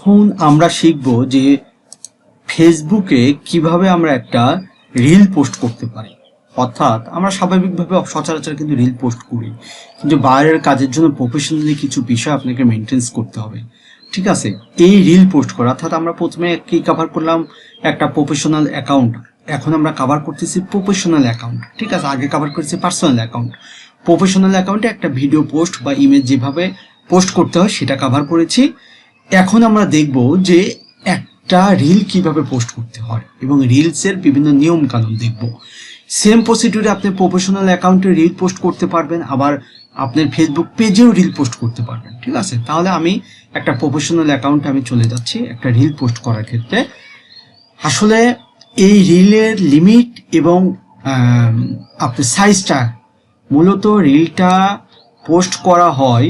এখন আমরা শিখব যে ফেসবুকে কীভাবে আমরা একটা রিল পোস্ট করতে পারি। অর্থাৎ আমরা স্বাভাবিকভাবে সচরাচর কিন্তু রিল পোস্ট করি। কিন্তু বাইরের কাজের জন্য প্রফেশনালি কিছু বিষয় আপনাকে মেনটেন্স করতে হবে। ঠিক আছে? এই রিল পোস্ট করা, অর্থাৎ আমরা প্রথমে কি কভার করলাম? একটা প্রফেশনাল অ্যাকাউন্ট এখন আমরা কভার করতেছি প্রফেশনাল অ্যাকাউন্ট ঠিক আছে? আগে কভার করেছি পার্সোনাল অ্যাকাউন্ট প্রফেশনাল অ্যাকাউন্টে একটা ভিডিও পোস্ট বা ইমেজ যেভাবে পোস্ট করতে হয়, সেটা কভার করেছি। এখন আমরা দেখব যে একটা রিল কীভাবে পোস্ট করতে হয় এবং রিলসের বিভিন্ন নিয়ম কানুন দেখব সেম প্রসিডিউরে আপনি প্রফেশনাল অ্যাকাউন্টে রিল পোস্ট করতে পারবেন, আবার আপনার ফেসবুক পেজেও রিল পোস্ট করতে পারবেন, ঠিক আছে? তাহলে আমি একটা প্রফেশনাল অ্যাকাউন্টে আমি চলে যাচ্ছি, একটা রিল পোস্ট করার ক্ষেত্রে। আসলে এই রিলের লিমিট এবং আপনার সাইজটা মূলত রিলটা পোস্ট করা হয়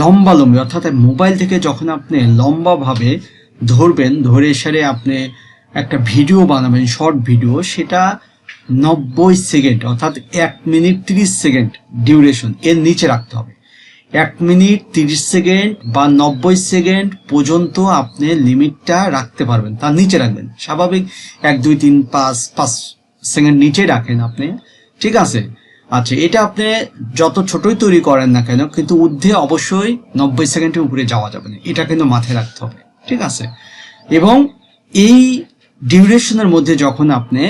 লম্বা লম্বি, অর্থাৎ মোবাইল থেকে যখন আপনি লম্বাভাবে ধরবেন, ধরে সেরে আপনি একটা ভিডিও বানাবেন, শর্ট ভিডিও, সেটা নব্বই সেকেন্ড, অর্থাৎ এক মিনিট তিরিশ সেকেন্ড ডিউরেশন, এর নিচে রাখতে হবে। এক মিনিট তিরিশ সেকেন্ড বা নব্বই সেকেন্ড পর্যন্ত আপনি লিমিটটা রাখতে পারবেন, তার নিচে রাখবেন। স্বাভাবিক এক, দুই, তিন, পাঁচ পাঁচ সেকেন্ড নিচে রাখেন আপনি, ঠিক আছে? আচ্ছা এটা আপনি যত ছোটই তৈরি করেন না কেন, কিন্তু ঊর্ধ্বে অবশ্যই নব্বই সেকেন্ডের উপরে যাওয়া যাবে না। এটা কিন্তু মাথায় রাখতে হবে, ঠিক আছে? এবং এই ডিউরেশনের মধ্যে যখন আপনি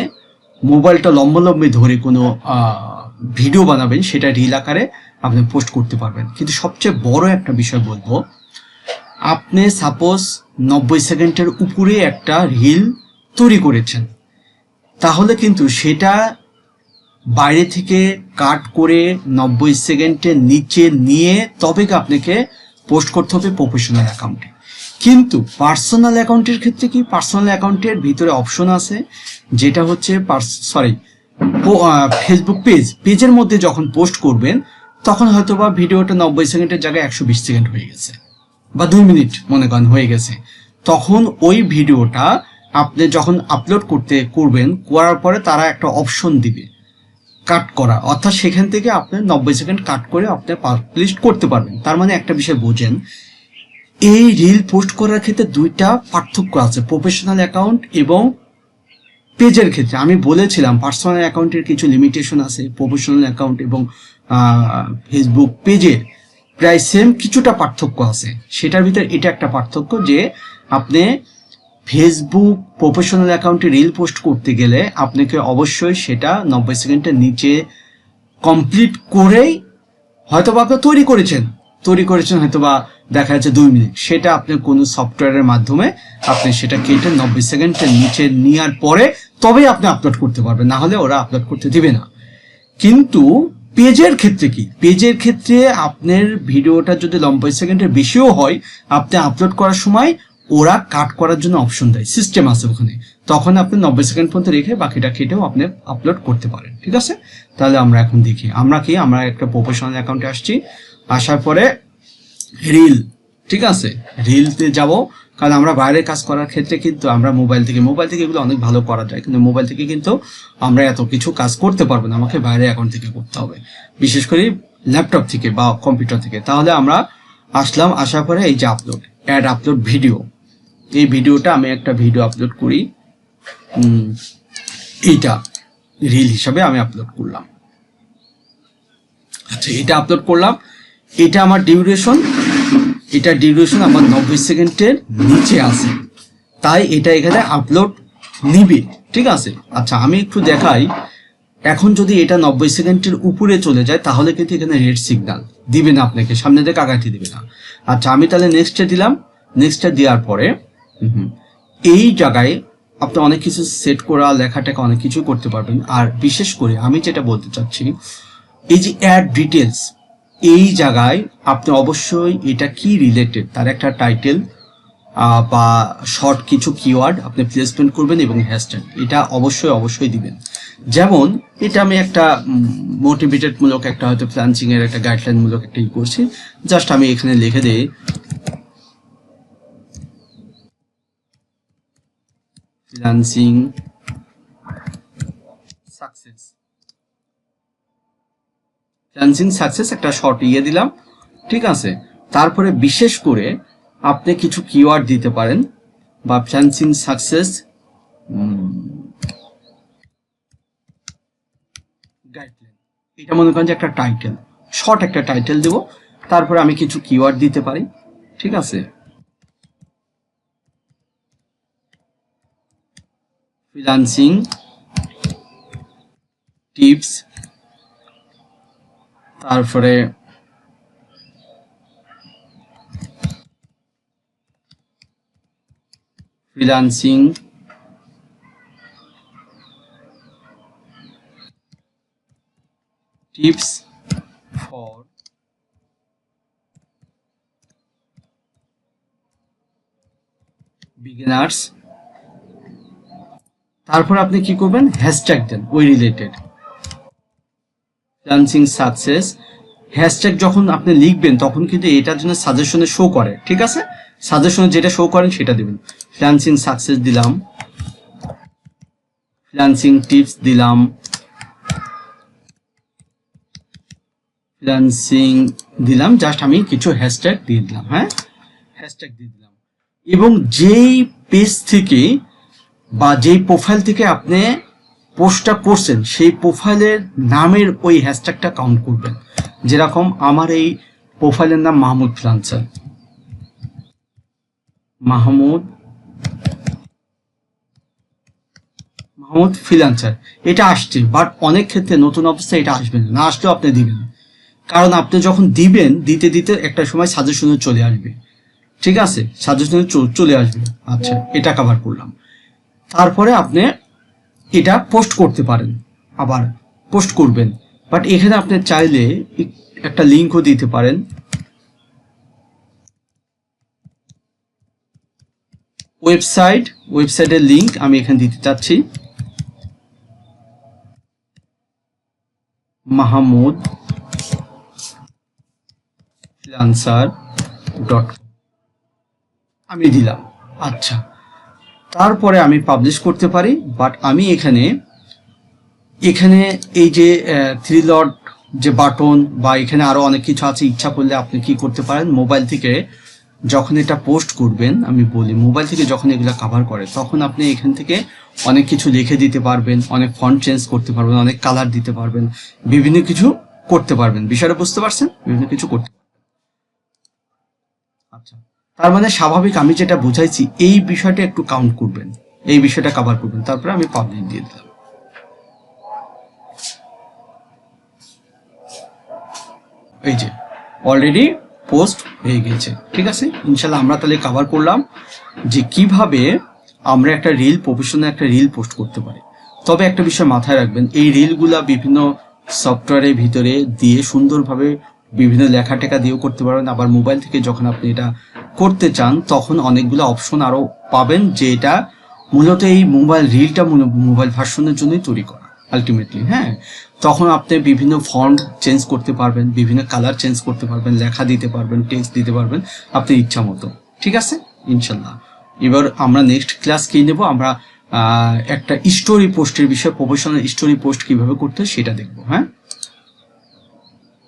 মোবাইলটা লম্বালম্বি ধরে কোনো ভিডিও বানাবেন, সেটা রিল আকারে আপনি পোস্ট করতে পারবেন। কিন্তু সবচেয়ে বড় একটা বিষয় বলব, আপনি সাপোজ নব্বই সেকেন্ডের উপরে একটা রিল তৈরি করেছেন, তাহলে কিন্তু সেটা বাইরে থেকে কাট করে নব্বই সেকেন্ডের নিচে নিয়ে তবে আপনাকে পোস্ট করতে হবে প্রফেশনাল অ্যাকাউন্টে। কিন্তু পার্সোনাল অ্যাকাউন্টের ক্ষেত্রে কি? পার্সোনাল অ্যাকাউন্টের ভিতরে অপশন আছে, যেটা হচ্ছে সরি ফেসবুক পেজ পেজের মধ্যে যখন পোস্ট করবেন, তখন হয়তো বা ভিডিওটা নব্বই সেকেন্ডের জায়গায় একশো বিশ সেকেন্ড হয়ে গেছে, বা দুই মিনিট মনে করেন হয়ে গেছে। তখন ওই ভিডিওটা আপনি যখন আপলোড করতে, করবেন, করার পরে তারা একটা অপশন দিবে। কাট করা। অর্থাৎ সেখান থেকে আপনি নব্বই সেকেন্ড কাট করে আপনি পাবলিশ করতে পারবেন। তার মানে একটা বিষয় বোঝেন, এই রিল পোস্ট করার ক্ষেত্রে দুইটা পার্থক্য আছে প্রফেশনাল অ্যাকাউন্ট এবং পেজের ক্ষেত্রে। আমি বলেছিলাম পার্সোনাল অ্যাকাউন্টের কিছু লিমিটেশন আছে প্রফেশনাল অ্যাকাউন্ট এবং ফেসবুক পেজের। প্রায় সেম কিছুটা পার্থক্য আছে। সেটার ভিতরে এটা একটা পার্থক্য যে, আপনি ফেসবুক প্রফেশনাল অ্যাকাউন্টে রিল পোস্ট করতে গেলে আপনাকে অবশ্যই সেটা নব্বই সেকেন্ডের নিচে কমপ্লিট করেই হয়তো বা তৈরি করেছেন। তৈরি করেছেন হয়তো বা দেখা যাচ্ছে দুই মিনিট। সেটা আপনি কোনো সফটওয়্যারের মাধ্যমে আপনি সেটা কেটে নব্বই সেকেন্ডের নিচে নেওয়ার পরে তবেই আপনি আপলোড করতে পারবেন। না হলে ওরা আপলোড করতে দিবে না। কিন্তু পেজের ক্ষেত্রে কি? পেজের ক্ষেত্রে আপনার ভিডিওটা যদি নব্বই সেকেন্ডের বেশিও হয়, আপনি আপলোড করার সময় ওরা কাট করার জন্য অপশন দেয় সিস্টেম আছে ওখানে। তখন আপনি নব্বই সেকেন্ড পর্যন্ত রেখে বাকিটা কেটেও আপনি আপলোড করতে পারেন, ঠিক আছে? তাহলে আমরা এখন দেখি। আমরা কি? আমরা একটা প্রফেশনাল অ্যাকাউন্টে আসছি। আসার পরে রিল ঠিক আছে? রিলতে যাব। কারণ আমরা বাইরে কাজ করার ক্ষেত্রে কিন্তু আমরা মোবাইল থেকে মোবাইল থেকে এগুলো অনেক ভালো করা যায়। কিন্তু মোবাইল থেকে কিন্তু আমরা এত কিছু কাজ করতে পারব না। আমাকে বাইরে অ্যাকাউন্ট থেকে করতে হবে। বিশেষ করে ল্যাপটপ থেকে বা কম্পিউটার থেকে। তাহলে আমরা আসলাম, আসার পরে এই যে আপলোড অ্যাড আপলোড ভিডিও এই ভিডিওটা আমি একটা ভিডিও আপলোড করি। এইটা রিল হিসাবে আমি আপলোড করলাম। আচ্ছা এটা আপলোড করলাম। এটা আমার ডিউরেশন এটা ডিউরেশন আমার নব্বই সেকেন্ডের নিচে আছে। তাই এটা এখানে আপলোড নিবে, ঠিক আছে? আচ্ছা আমি একটু দেখাই। এখন যদি এটা নব্বই সেকেন্ডের উপরে চলে যায়, তাহলে কিন্তু এখানে রেড সিগন্যাল দিবে না আপনাকে। সামনে থেকে আগাইতে দিবে না। আচ্ছা আমি তাহলে নেক্সটে দিলাম। নেক্সটে দেওয়ার পরে এই জায়গায় আপনি অনেক কিছু সেট করা লেখাটাকে অনেক কিছু করতে পারবেন। আর বিশেষ করে আমি যেটা বলতে চাচ্ছি, এই যে অ্যাড ডিটেলস এই জায়গায় আপনি অবশ্যই এটা কি রিলেটেড তার একটা টাইটেল বা শর্ট কিছু কিওয়ার্ড আপনি প্লেসমেন্ট করবেন এবং হ্যাশট্যাগ এটা অবশ্যই অবশ্যই দিবেন। যেমন, এটা আমি একটা মোটিভেটেডমূলক একটা হয়তো ফ্লান্সিং এর একটা গাইডলাইনমূলক একটা ই করছি। জাস্ট আমি এখানে লিখে দিই ফ্রিলান্সিং সাকসেস ফ্রিলান্সিং সাকসেস একটা শর্ট ইয়ে দিলাম, ঠিক আছে? তারপরে বিশেষ করে আপনি কিছু কিওয়ার্ড দিতে পারেন বা ফ্রিল্যান্সিং সাকসেস গাইডলাইন এটা মনে করেন যে একটা টাইটেল শর্ট একটা টাইটেল দেব, তারপরে আমি কিছু কিওয়ার্ড দিতে পারি, ঠিক আছে? ফ্রিল্যান্সিং টিপস তারপরে ফ্রিল্যান্সিং টিপস ফর বিগিনার্স তারপর আপনি কি করবেন? হ্যাশট্যাগ দেন, ওই রিলেটেড ফ্রিল্যান্সিং সাকসেস হ্যাশট্যাগ যখন আপনি লিখবেন, তখন কিন্তু এটার জন্য সাজেশনে শো করে, ঠিক আছে? সাজেশনে যেটা শো করেন, সেটা দিবেন। ফ্রিল্যান্সিং সাকসেস দিলাম। ফ্রিল্যান্সিং টিপস দিলাম। ফ্রিল্যান্সিং দিলাম। জাস্ট আমি কিছু হ্যাশট্যাগ দিয়ে দিলাম হ্যাঁ? হ্যাশট্যাগ দিয়ে দিলাম। এবং যেই পেজ থেকে বা যেই প্রোফাইল থেকে আপনি পোস্টটা করছেন সেই প্রোফাইলের নামের ওই হ্যাশট্যাগটা কাউন্ট করবেন। যেরকম আমার এই প্রোফাইলের নাম মাহমুদ ফ্রিলান্সার মাহমুদ মাহমুদ ফ্রিলান্সার এটা আসছে বাট অনেক ক্ষেত্রে নতুন অবস্থায় এটা আসবে না। না আসলেও আপনি দিবেন। কারণ আপনি যখন দিবেন দিতে দিতে একটা সময় সাজেশনে চলে আসবে। ঠিক আছে? সাজেশনে চলে আসবে। আচ্ছা এটা কভার করলাম। তারপরে আপনি এটা পোস্ট করতে পারেন, আবার পোস্ট করবেন। বাট এখানে আপনি চাইলে একটা লিঙ্কও দিতে পারেন। ওয়েবসাইট ওয়েবসাইটের লিঙ্ক আমি এখানে দিতে চাচ্ছি। মাহমুদ ফ্রিলান্সার ডট আমি দিলাম আচ্ছা। তারপরে আমি পাবলিশ করতে পারি বাট আমি এখানে এখানে এই যে থ্রি লট যে বাটন বা এখানে আরও অনেক কিছু আছে, ইচ্ছা করলে আপনি কি করতে পারেন? মোবাইল থেকে যখন এটা পোস্ট করবেন, আমি বলি মোবাইল থেকে যখন এগুলা কভার করে, তখন আপনি এখান থেকে অনেক কিছু লিখে দিতে পারবেন, অনেক ফন্ট চেঞ্জ করতে পারবেন, অনেক কালার দিতে পারবেন, বিভিন্ন কিছু করতে পারবেন। বিষয়টা বুঝতে পারছেন? বিভিন্ন কিছু করতে তার মানে স্বাভাবিক আমি যেটা বুঝাইছি, এই বিষয়টা একটু কাউন্ট করবেন। এই বিষয়টা কভার করবেন। তারপরে আমি পাবলিক দিয়ে দিলাম। এই যে অলরেডি পোস্ট হয়ে গেছে। ঠিক আছে? ইনশাল্লাহ আমরা তাহলে কভার করলাম যে কীভাবে আমরা একটা রিল প্রফেশনাল একটা রিল পোস্ট করতে পারি। তবে একটা বিষয় মাথায় রাখবেন, এই রিলগুলা বিভিন্ন সফটওয়্যারের ভিতরে দিয়ে সুন্দরভাবে বিভিন্ন লেখা টেখা দিয়েও করতে পারবেন আবার মোবাইল থেকে যখন আপনি এটা করতে চান, তখন অনেকগুলো অপশন আরও পাবেন যে এটা মূলত এই মোবাইল রিলটা মোবাইল ভার্সনের জন্যই তৈরি করা আলটিমেটলি হ্যাঁ? তখন আপনি বিভিন্ন ফন্ট চেঞ্জ করতে পারবেন, বিভিন্ন কালার চেঞ্জ করতে পারবেন, লেখা দিতে পারবেন টেক্সট দিতে পারবেন, আপনার ইচ্ছা মতো। ঠিক আছে? ইনশাল্লাহ এবার আমরা নেক্সট ক্লাস কি নেব? আমরা একটা স্টোরি পোস্টের বিষয়ে প্রফেশনাল স্টোরি পোস্ট কীভাবে করতে সেটা দেখব হ্যাঁ?